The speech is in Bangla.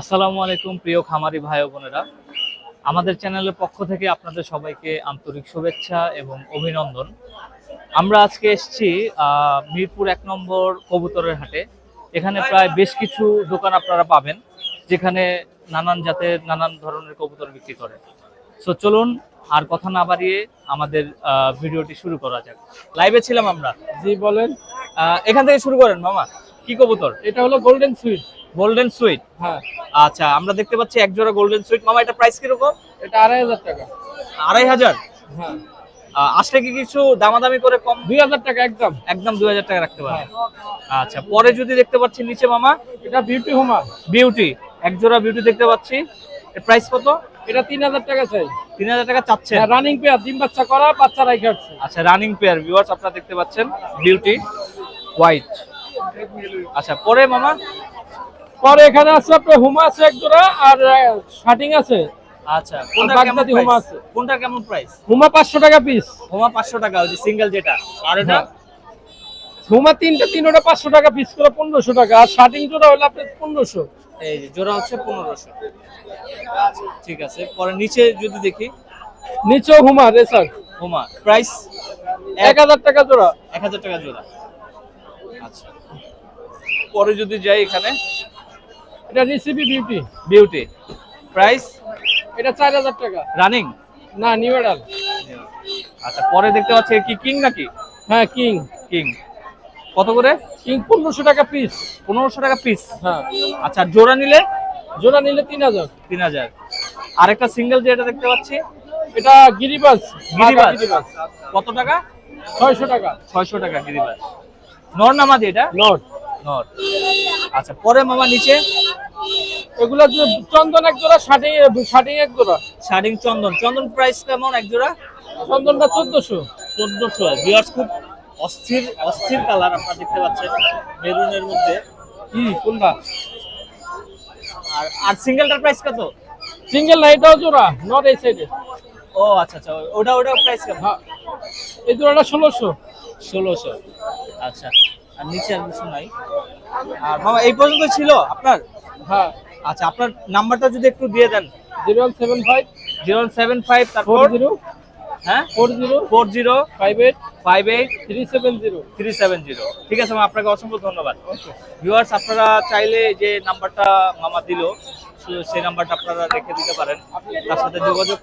আসসালামু আলাইকুম প্রিয় খামারি ভাই বোনেরা। আমাদের চ্যানেলের পক্ষ থেকে আপনাদের সবাইকে আন্তরিক শুভেচ্ছা এবং অভিনন্দন। আমরা আজকে এসেছি মিরপুর এক নম্বর কবুতরের হাটে। এখানে প্রায় বেশ কিছু দোকান আপনারা পাবেন যেখানে নানান জাতের নানান ধরনের কবুতর বিক্রি করে। সো চলুন আর কথা না বাড়িয়ে আমাদের ভিডিওটি শুরু করা যাক। লাইভে ছিলাম আমরা। জি বলেন। এখান থেকে শুরু করেন মামা। কি কবুতর? এটা হলো গোল্ডেন সুইট গোল্ডেন সুইট হ্যাঁ। আচ্ছা আমরা দেখতে পাচ্ছি এক জোড়া গোল্ডেন সুইট মামা এটা প্রাইস কি কীরকম? এটা আড়াই হাজার টাকা। আড়াই হাজার? হ্যাঁ। আসলে কি কিছু দামাদামি করে কম? দুই হাজার টাকা একদম। একদম দুই হাজার টাকা রাখতে পারে আচ্ছা পরে যদি দেখতে পাচ্ছি নিচে মামা? এটা বিউটি হোমা বিউটি এক জোড়া বিউটি দেখতে পাচ্ছি। এর প্রাইস কত? এটা তিন হাজার টাকা চাই তিন হাজার টাকা চাচ্ছেন রানিং পেয়ার ডিম বাচ্চা করা বাচ্চা রাইখে আচ্ছা রানিং পেয়ার ভিউয়ার্স আপনারা দেখতে পাচ্ছেন। বিউটি হোয়াইট আচ্ছা পরে মামা? পরে এখানে আছে আপনার হোমা আছে এক জোড়া আর আছে। আচ্ছা কোনটা কেমন আছে। কোনটা কেমন প্রাইস হোমা টাকা পিস হোমা টাকা ওই যে সিঙ্গেল যেটা। আর এটা? হ্যাঁ। হোমা তিনটা তিনোটা পাঁচশো টাকা পিস করে টাকা। আর জোড়া হলো আপনার পনেরোশো। এই যে জোড়া হচ্ছে পনেরোশো। আচ্ছা ঠিক আছে। পরে নিচে যদি দেখি। নিচেও হোমা রেসার। হোমা প্রাইস এক হাজার টাকা জোড়া। এক হাজার টাকা জোড়া। আচ্ছা। পরে যদি যাই এখানে। এটা রিসিপি বিউটি বিউটি প্রাইস এটা চার হাজার টাকা। রানিং না নিউ এডাল আচ্ছা পরে দেখতে পাচ্ছি কি কিং নাকি? হ্যাঁ কিং কিং কত করে? কিং পনেরোশো টাকা পিস পনেরোশো টাকা পিস হ্যাঁ। আচ্ছা জোড়া নিলে? জোড়া নিলে তিন হাজার। তিন হাজার। আরেকটা সিঙ্গেল যেটা দেখতে পাচ্ছি? এটা গিরিবাস। গিরিবাস। কত টাকা? ছয়শো টাকা। ছয়শো টাকা গিরিবাজ নর নামাদি এটা? নট নর। আচ্ছা পরে মামা নিচে? এগুলো চন্দন এক জোড়া শার্টিং শার্টিং এক জোড়া। শার্টিং চন্দন। চন্দন প্রাইস কেমন এক জোড়া? চন্দনটা চোদ্দশো। চোদ্দশো। বিয়ার্স খুব অস্থির অস্থির কালার আপনারা দেখতে পাচ্ছেন মেরুনের মধ্যে। কি কোনটা? আর আর সিঙ্গেলটার প্রাইস কত? সিঙ্গেল না এটাও জোড়া নট এই সাইডে ও আচ্ছা আচ্ছা ওটা ওটা প্রাইস কেমন? হ্যাঁ এই জোড়াটা ষোলোশো। ষোলোশো। আচ্ছা আর নিচে আর কিছু নাই। আর মামা এই পর্যন্ত ছিল আপনার? হ্যাঁ। আচ্ছা আপনার নাম্বারটা যদি একটু দিয়ে দেন। Zero seven five. Zero seven five তারপর জিরো। হ্যাঁ? Four zero. Four zero. Five eight. Five eight. Three seven zero. Three seven zero. ঠিক আছে আপনাকে অসংখ্য ধন্যবাদ। ভিউয়ার্স আপনারা চাইলে যে নাম্বারটা মামা দিল সেই নাম্বারটা আপনারা রেখে দিতে পারেন। তার সাথে যোগাযোগ